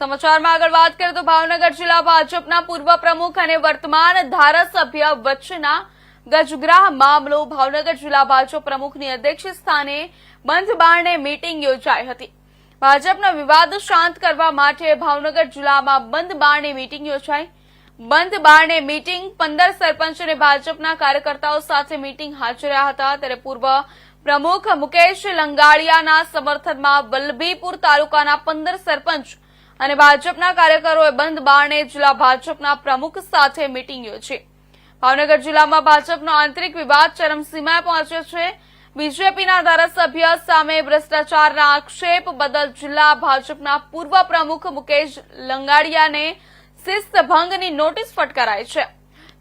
સમાચારમાં આગળ વાત કરીએ તો ભાવનગર જિલ્લા ભાજપના પૂર્વ પ્રમુખ અને વર્તમાન ધારાસભ્ય વચ્ચેના ગજગ્રાહ મામલો ભાવનગર જિલ્લા ભાજપ પ્રમુખની અધ્યક્ષ સ્થાને બંધ બારણે મીટિંગ યોજાઈ હતી. ભાજપના વિવાદ શાંત કરવા માટે ભાવનગર જિલ્લામાં બંધ બારણે મીટિંગ યોજાઈ. બંધ બારણે મીટિંગ પંદર સરપંચ અને ભાજપના કાર્યકર્તાઓ સાથે મીટિંગ હાજર હતા. ત્યારે પૂર્વ પ્રમુખ મુકેશ લંગાડિયાના સમર્થનમાં વલ્લભીપુર તાલુકાના પંદર સરપંચ અને ભાજપના કાર્યકરોએ બંધ બારણે જિલ્લા ભાજપના પ્રમુખ સાથે મીટિંગ યોજી. ભાવનગર જિલ્લામાં ભાજપનો આંતરિક વિવાદ ચરમસીમાએ પહોંચ્યો છે. બીજેપીના ધારાસભ્ય સામે ભ્રષ્ટાચારના આક્ષેપ બદલ જિલ્લા ભાજપના પૂર્વ પ્રમુખ મુકેશ લંગાડિયાને શિસ્તભંગની નોટિસ ફટકારાઈ છે.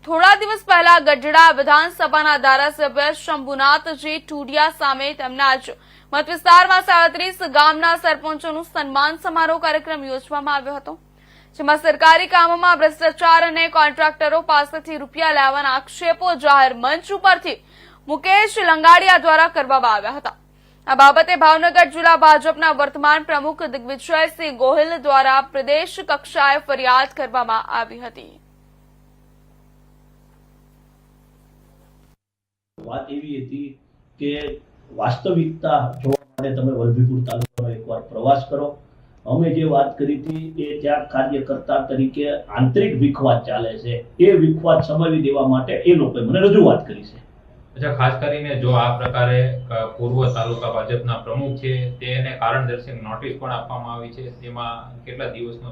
થોડા દિવસ પહેલા ગઢડા વિધાનસભાના ધારાસભ્ય શંભુનાથજી ટુડિયા સામે તેમના જ મત વિસ્તારમાં સાડત્રીસ ગામના સરપંચોનું સન્માન સમારોહ કાર્યક્રમ યોજવામાં આવ્યો હતો, જેમાં સરકારી કામોમાં ભ્રષ્ટાચાર અને કોન્ટ્રાક્ટરો પાસેથી રૂપિયા લેવાના આક્ષેપો જાહેર મંચ ઉપરથી મુકેશ લંગાડિયા દ્વારા કરવામાં આવ્યા હતા. આ બાબતે ભાવનગર જિલ્લા ભાજપના વર્તમાન પ્રમુખ દિગ્વિજયસિંહ ગોહિલ દ્વારા પ્રદેશ કક્ષાએ ફરિયાદ કરવામાં આવી હતી. વાત એવી હતી કે વાસ્તવિકતા જોવા માટે તમે વલભીપુર તાલુકાનો એકવાર પ્રવાસ કરો. અમે જે વાત કરી હતી એ ત્યાં કાર્યકર્તા તરીકે આંતરિક વિખવાદ ચાલે છે. એ વિખવાદ સમાવી દેવા માટે એ લોકોએ મને રજૂઆત કરી છે. અચ્છા ખાસ કરીને જો આ પ્રકારે પૂર્વ તાલુકા ભાજપના પ્રમુખ છે તેને કારણ દર્શક નોટિસ પણ આપવામાં આવી છે. તેમાં કેટલા દિવસનો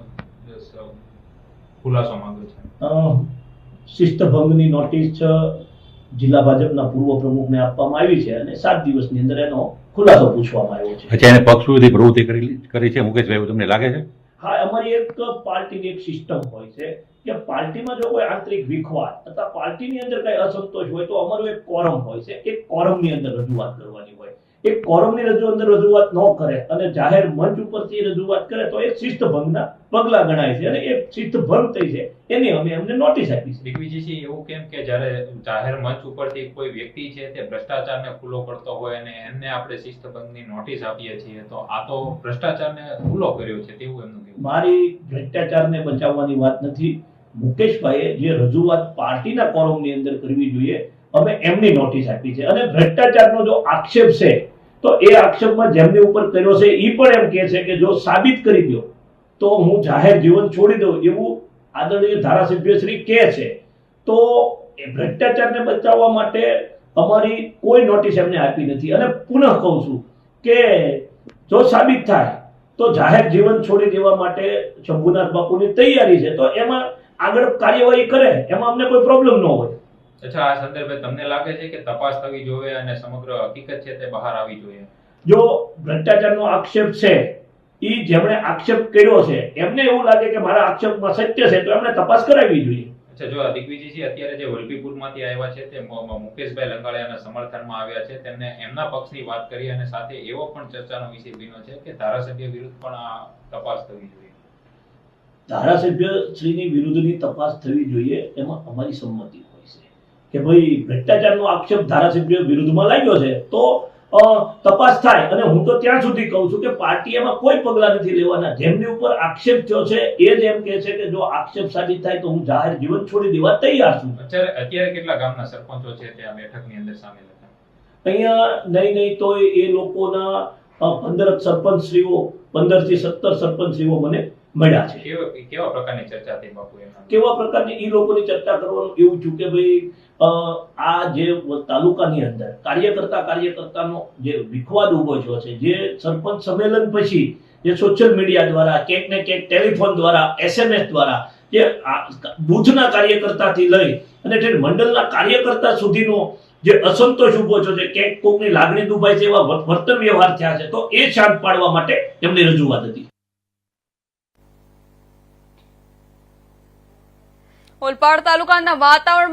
ખુલાસો માંગ્યો છે? શિસ્તભંગની નોટિસ જિલ્લા ભાજપના પૂર્વ પ્રમુખને આપવામાં આવી છે અને સાત દિવસની અંદર એનો ખુલાસો પૂછવામાં આવ્યો છે. અચ્છા એને પક્ષ સુધી પ્રવૃત્તિ કરી કરી છે મુકેશભાઈ એવું તમને લાગે છે? હા અમારી એક પાર્ટીની એક સિસ્ટમ હોય છે કે પાર્ટીમાં જો કોઈ આંતરિક વિખવાદ અથવા પાર્ટીની અંદર કઈ અસંતોષ હોય તો અમારું એક કોરમ હોય છે. એક કોરમની અંદર રજૂઆત એક કોરમની રજૂ અંદર રજૂઆત ન કરે અને જાહેર મંચ ઉપરથી રજૂઆત કરે તો એક શિસ્તભંગના પગલા ગણાય છે અને એ શિસ્તભંગ થઈ છે. એની અમે એમને નોટિસ આપી છે. દિગ્વિજયસિંહ એવું કેમ કે જ્યારે જાહેર મંચ ઉપરથી કોઈ વ્યક્તિ છે તે ભ્રષ્ટાચારને ખુલ્લો કરતો હોય અને એમને આપણે શિસ્તભંગની નોટિસ આપીએ છીએ તો આ તો ભ્રષ્ટાચારને ખુલ્લો કર્યો છે તેવું એમનું કહેવું મારી ભ્રષ્ટાચારને બચાવવાની વાત નથી. મુકેશભાઈએ જે રજૂઆત પાર્ટીના કોરમની અંદર કરવી જોઈએ અમે એમની નોટિસ આપી છે. અને ભ્રષ્ટાચારનો જો આક્ષેપ છે, તો એ આક્ષેપમાં જેમની ઉપર કર્યો છે એ પણ એમ કહે છે કે જો સાબિત કરી દો, તો હું જાહેર જીવન છોડી દઉં એવું આદરણીય ધારાસભ્ય શ્રી કહે છે. તો ભ્રષ્ટાચારને બચાવવા માટે અમારી કોઈ નોટિસ એમને આપી નથી. અને પુનઃ કહું છું કે જો સાબિત થાય, તો જાહેર જીવન છોડી દેવા માટે શંભુનાથ બાપુની તૈયારી છે. તો એમાં આગળ કાર્યવાહી કરે, એમાં અમને કોઈ પ્રોબ્લેમ ન હોય. અચ્છા આ સંદર્ભે તમને લાગે છે કે તપાસ થવી જોઈએ અને સમગ્ર હકીકત છે તે બહાર આવી જોઈએ? જો ભ્રષ્ટાચારનો આક્ષેપ છે એ જેમણે આક્ષેપ કર્યો છે એમને એવું લાગે કે મારા આક્ષેપમાં સત્ય છે તો એમણે તપાસ કરાવવી જોઈએ. અચ્છા જો આ દિગ્વિજયસિંહ અત્યારે જે વલભીપુરમાંથી આવ્યા છે તે મુકેશભાઈ લંગાળિયાના સમર્થનમાં આવ્યા છે તેમને એમના પક્ષની વાત કરી અને સાથે એવો પણ ચર્ચાનો વિષય બન્યો છે કે ધારાસભ્ય વિરુદ્ધ પણ આ તપાસ થવી જોઈએ. ધારાસભ્ય શ્રીની વિરુદ્ધની તપાસ થવી જોઈએ એમાં અમારી સંમતિ કે ભાઈ ભ્રષ્ટાચારનો આક્ષેપ ધારાસભ્ય વિરુદ્ધમાં લાગ્યો છે તો તપાસ થાય. અને હું તો ત્યાં સુધી કહું છું કે પાર્ટી એમાં કોઈ પગલાં નથી લેવાના. જેમની ઉપર આક્ષેપ થયો છે એ જ એમ કહે છે કે જો આક્ષેપ સાબિત થાય તો હું જાહેર જીવન છોડી દેવા તૈયાર છું. અત્યારે અત્યારે કેટલા ગામના સરપંચો છે તે આ બેઠકની અંદર સામેલ હતા? અહીંયા નહીં નહીં તો એ લોકોના પંદર પંદર સરપંચશ્રીઓ પંદરથી સત્તર સરપંચશ્રીઓ મને મળ્યા છે. કેવા પ્રકારની ચર્ચા થઈ બાપુ કેવા પ્રકારની ઈ લોકોની ચર્ચા કરવાનું એવું છું કે ભાઈ આ જે તાલુકાની અંદર કાર્યકર્તા કાર્યકર્તાનો જે વિખવાદ ઊભો થયો છે જે સરપંચ સંમેલન પછી જે સોશિયલ મીડિયા દ્વારા ક્યાંક ને ક્યાંક ટેલિફોન દ્વારા એસએમએસ દ્વારા જે બુથના કાર્યકર્તાથી લઈ અને ઠેર મંડળના કાર્યકર્તા સુધીનો જે અસંતોષ ઊભો થયો છે ક્યાંક કોકની લાગણી દુભાઈ છે એવા વર્તન વ્યવહાર થયા છે તો એ શાંત પાડવા માટે એમની રજૂઆત હતી. ઓલપાડ તાલુકાના વાતાવરણમાં